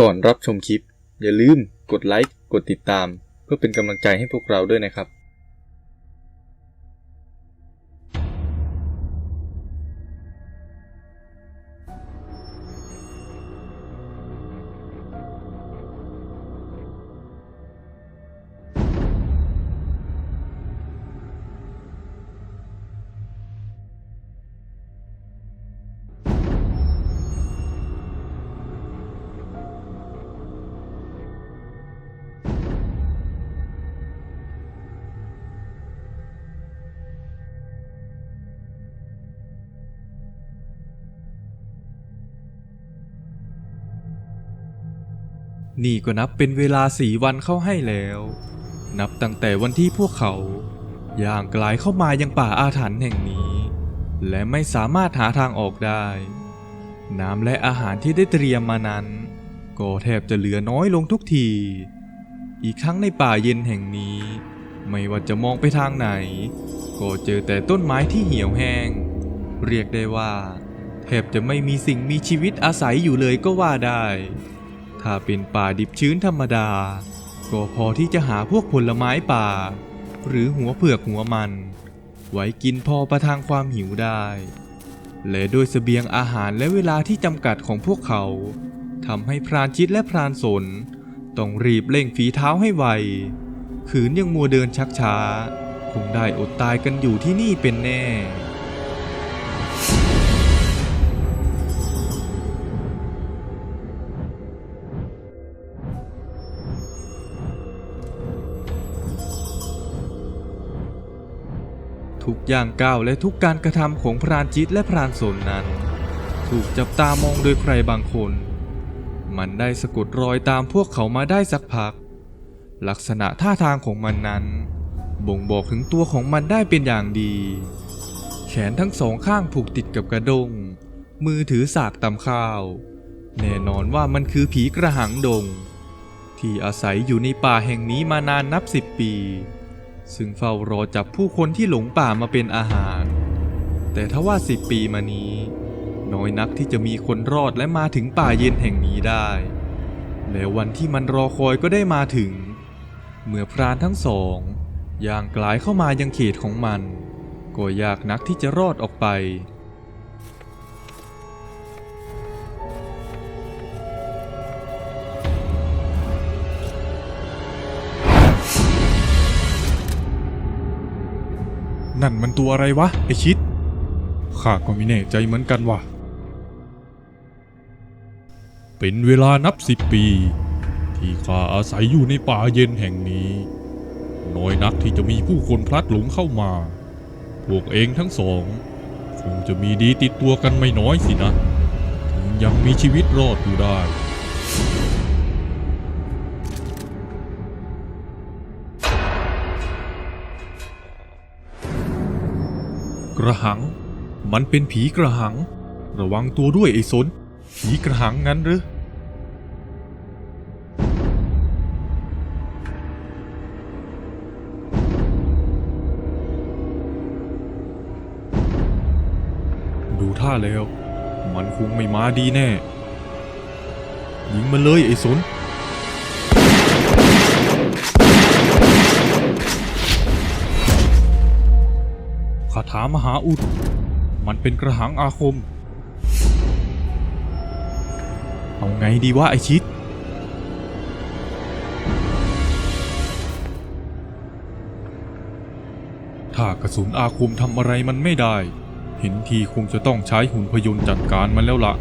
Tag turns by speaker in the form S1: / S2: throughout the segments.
S1: ก่อนรับชมคลิป อย่าลืมกดไลค์ กดติดตาม เพื่อเป็นกำลังใจให้พวกเราด้วยนะครับ
S2: นี่ก็นับเป็นเวลาสี่วันเข้าให้แล้ว นับตั้งแต่วันที่พวกเขาย่างกลายเข้ามายังป่าอาถรรพ์แห่งนี้ และไม่สามารถหาทางออกได้ น้ำและอาหารที่ได้เตรียมมานั้น ก็แทบจะเหลือน้อยลงทุกที อีกทั้งในป่าเย็นแห่งนี้ ไม่ว่าจะมองไปทางไหน ก็เจอแต่ต้นไม้ที่เหี่ยวแห้ง เรียกได้ว่า แทบจะไม่มีสิ่งมีชีวิตอาศัยอยู่เลยก็ว่าได้ ถ้าเป็นป่าดิบชื้นธรรมดา ก็พอที่จะหาพวกผลไม้ป่า หรือหัวเผือกหัวมัน ไว้กินพอประทังความหิวได้ และด้วยเสบียงอาหารและเวลาที่จำกัดของพวกเขาทำให้พรานชิดและพรานสน ต้องรีบเร่งฝีเท้าให้ไวขืนยังมัวเดินชักช้า คงได้อดตายกันอยู่ที่นี่เป็นแน่ ทุกอย่างก้าวและทุกการกระทำของพรานจิตและพรานสนนั้น ถูกจับตามองโดยใครบางคน มันได้สะกดรอยตามพวกเขามาได้สักพัก ลักษณะท่าทางของมันนั้น บ่งบอกถึงตัวของมันได้เป็นอย่างดี แขนทั้งสองข้างผูกติดกับกระดง มือถือสากตำข้าว แน่นอนว่ามันคือผีกระหังดง ที่อาศัยอยู่ในป่าแห่งนี้มานานนับสิบปี ซึ่งเฝ้ารอจับผู้คนที่หลงป่ามาเป็นอาหาร แต่ถ้าว่าสิบปีมานี้ น้อยนักที่จะมีคนรอดและมาถึงป่าเย็นแห่งนี้ได้ และวันที่มันรอคอยก็ได้มาถึง เมื่อพรานทั้งสองย่างกลายเข้ามายังเขตของมัน ก็ยากนักที่จะรอดออกไป
S3: นั่นมันตัวอะไรวะ ไอชิดข้าก็ไม่แน่ใจเหมือนกันว่ะ เป็นเวลานับสิบปี ที่ข้าอาศัยอยู่ในป่าเย็นแห่งนี้ น้อยนักที่จะมีผู้คนพลัดหลงเข้ามา พวกเองทั้งสอง คงจะมีดีติดตัวกันไม่น้อยสินะ ถึงยังมีชีวิตรอดอยู่ได้ กระหัง มันเป็นผีกระหัง ระวังตัวด้วยไอ้สน ผีกระหังงั้นหรือ ดูท่าแล้ว มันคงไม่มาดีแน่ ยิงมันเลยไอ้สน ถามหาอุด มันเป็นกระหังอาคม เอาไงดีวะไอชิด ถ้ากระสุนอาคมทำอะไรมันไม่ได้ เห็นทีคงจะต้องใช้หุ่นพยนต์จัดการมันแล้วล่ะ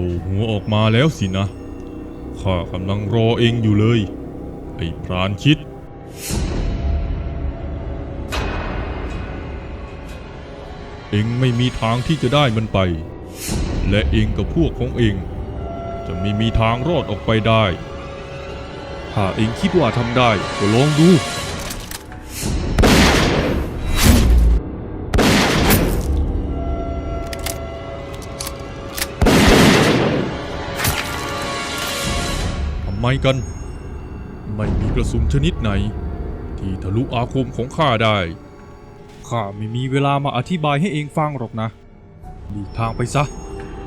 S3: ล่หัวออกมาแล้วสินะ ข้ากำลังรอเองอยู่เลย ไอ้พรานคิด เองไม่มีทางที่จะได้มันไป และเองกับพวกของเอง จะไม่มีทางรอดออกไปได้ ถ้าเองคิดว่าทำได้ก็ลองดู กัน ไม่มีกระสุนชนิดไหน ที่ทะลุอาคมของข้าได้ ข้าไม่มีเวลามาอธิบายให้เองฟังหรอกนะหลีกทางไปซะ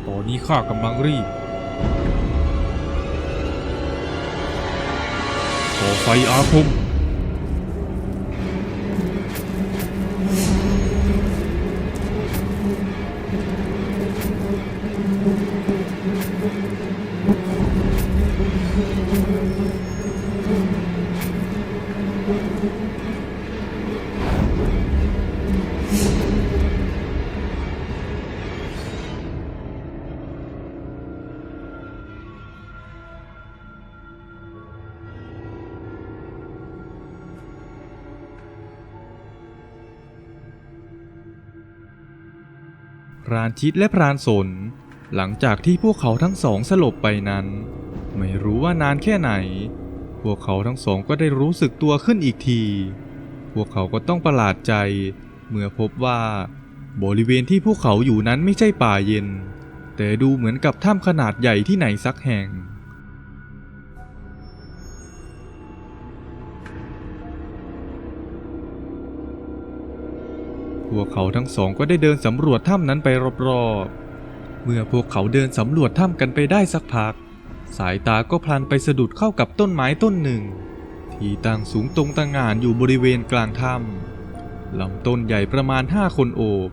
S3: ตอนนี้ข้ากำลังรีบก่อไฟอาคม
S2: พรานชิดและพรานสน หลังจากที่พวกเขาทั้งสองสลบไปนั้น ไม่รู้ว่านานแค่ไหน พวกเขาทั้งสองก็ได้รู้สึกตัวขึ้นอีกที พวกเขาก็ต้องประหลาดใจ เมื่อพบว่า บริเวณที่พวกเขาอยู่นั้นไม่ใช่ป่าเย็น แต่ดูเหมือนกับถ้ำขนาดใหญ่ที่ไหนสักแห่ง พวกเขาทั้งสองก็ได้เดินสำรวจถ้ำนั้นไปรอบๆ เมื่อพวกเขาเดินสำรวจถ้ำกันไปได้สักพัก สายตาก็พลันไปสะดุดเข้ากับต้นไม้ต้นหนึ่ง ที่ตั้งสูงตรงตะงานอยู่บริเวณกลางถ้ำลำต้นใหญ่ประมาณห้าคนโอบ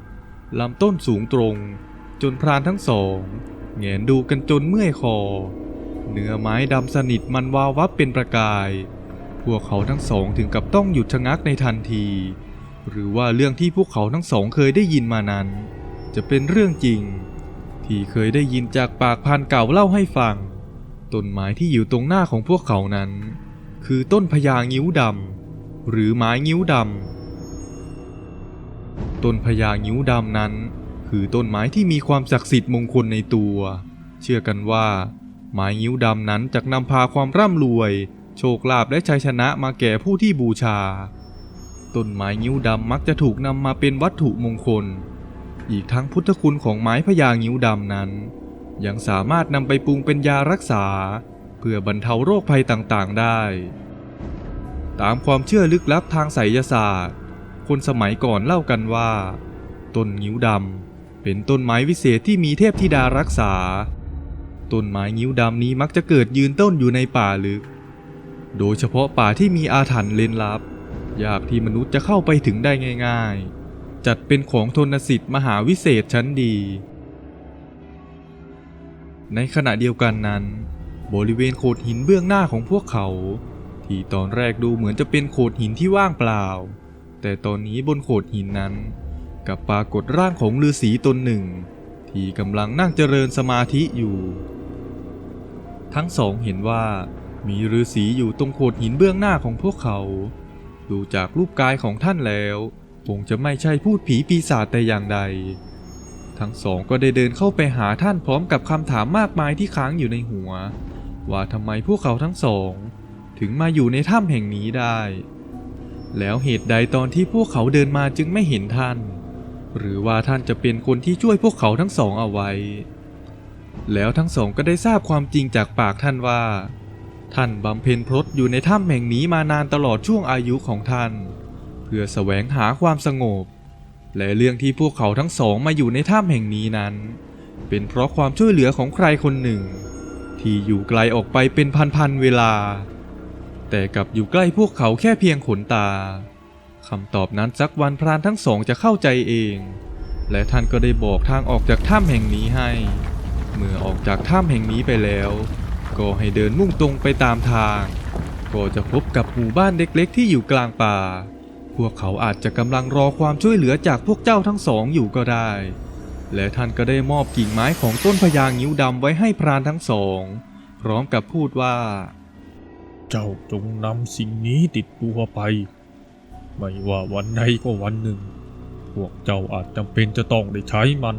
S2: ลำต้นสูงตรง จนพรานทั้งสองแงนดูกันจนเมื่อยคอ เนื้อไม้ดำสนิทมันวาววับเป็นประกาย พวกเขาทั้งสองถึงกับต้องหยุดชะงักในทันที หรือว่าเรื่องที่พวกเขาทั้งสองเคยได้ยินมานั้น จะเป็นเรื่องจริง ที่เคยได้ยินจากปากพรานเก่าเล่าให้ฟัง ต้นไม้ที่อยู่ตรงหน้าของพวกเขานั้น คือต้นพญางิ้วดำหรือไม้งิ้วดำต้นพญางิ้วดำนั้น คือต้นไม้ที่มีความศักดิ์สิทธิ์มงคลในตัว เชื่อกันว่า ไม้งิ้วดำนั้นจะนำพาความร่ำรวย โชคลาภและชัยชนะมาแก่ผู้ที่บูชา ต้นไม้งิ้วดำมักจะถูกนำมาเป็นวัตถุมงคล อีกทั้งพุทธคุณของไม้พญางิ้วดำนั้น ยังสามารถนำไปปรุงเป็นยารักษา เพื่อบรรเทาโรคภัยต่างๆได้ ตามความเชื่อลึกลับทางไสยศาสตร์ คนสมัยก่อนเล่ากันว่า ต้นงิ้วดำเป็นต้นไม้วิเศษที่มีเทพธิดารักษา ต้นไม้งิ้วดำนี้มักจะเกิดยืนต้นอยู่ในป่าลึก โดยเฉพาะป่าที่มีอาถรรพ์เลนลับ ยากที่มนุษย์จะเข้าไปถึงได้ง่าย ๆ จัดเป็นของทนสิทธิ์มหาวิเศษชั้นดี ในขณะเดียวกันนั้น บริเวณโขดหินเบื้องหน้าของพวกเขา ที่ตอนแรกดูเหมือนจะเป็นโขดหินที่ว่างเปล่า แต่ตอนนี้บนโขดหินนั้นกับปรากฏร่างของฤาษีตนหนึ่ง ที่กำลังนั่งเจริญสมาธิอยู่ ทั้งสองเห็นว่ามีฤาษีอยู่ตรงโขดหินเบื้องหน้าของพวกเขา ดูจากรูปกายของท่านแล้วคงจะไม่ใช่พูดผีปีศาจแต่อย่างใด ทั้งสองก็ได้เดินเข้าไปหาท่านพร้อมกับคำถามมากมายที่ค้างอยู่ในหัว ว่าทำไมพวกเขาทั้งสอง ถึงมาอยู่ในถ้ำแห่งนี้ได้ แล้วเหตุใดตอนที่พวกเขาเดินมาจึงไม่เห็นท่าน หรือว่าท่านจะเป็นคนที่ช่วยพวกเขาทั้งสองเอาไว้ แล้วทั้งสองก็ได้ทราบความจริงจากปากท่านว่า ท่านบำเพ็ญพรตอยู่ในถ้ำแห่งนี้มานานตลอดช่วงอายุของท่าน เพื่อแสวงหาความสงบ และเรื่องที่พวกเขาทั้งสองมาอยู่ในถ้ำแห่งนี้นั้น เป็นเพราะความช่วยเหลือของใครคนหนึ่ง ที่อยู่ไกลออกไปเป็นพันๆเวลา แต่กลับอยู่ใกล้พวกเขาแค่เพียงขนตาคำตอบนั้นสักวันพรานทั้งสองจะเข้าใจเอง และท่านก็ได้บอกทางออกจากถ้ำแห่งนี้ให้ เมื่อออกจากถ้ำแห่งนี้ไปแล้ว ก็ให้เดินมุ่งตรงไปตามทาง ก็จะพบกับหมู่บ้านเล็กๆ ที่อยู่กลางป่า พวกเขาอาจจะกำลังรอความช่วยเหลือจากพวกเจ้าทั้งสองอยู่ก็ได้ และท่านก็ได้มอบกิ่งไม้ของต้นพญางิ้วดำไว้ให้พรานทั้งสอง พร้อมกับพูดว่า
S3: เจ้าจงนำสิ่งนี้ติดตัวไป ไม่ว่าวันใดก็วันหนึ่ง พวกเจ้าอาจจำเป็นจะต้องได้ใช้มัน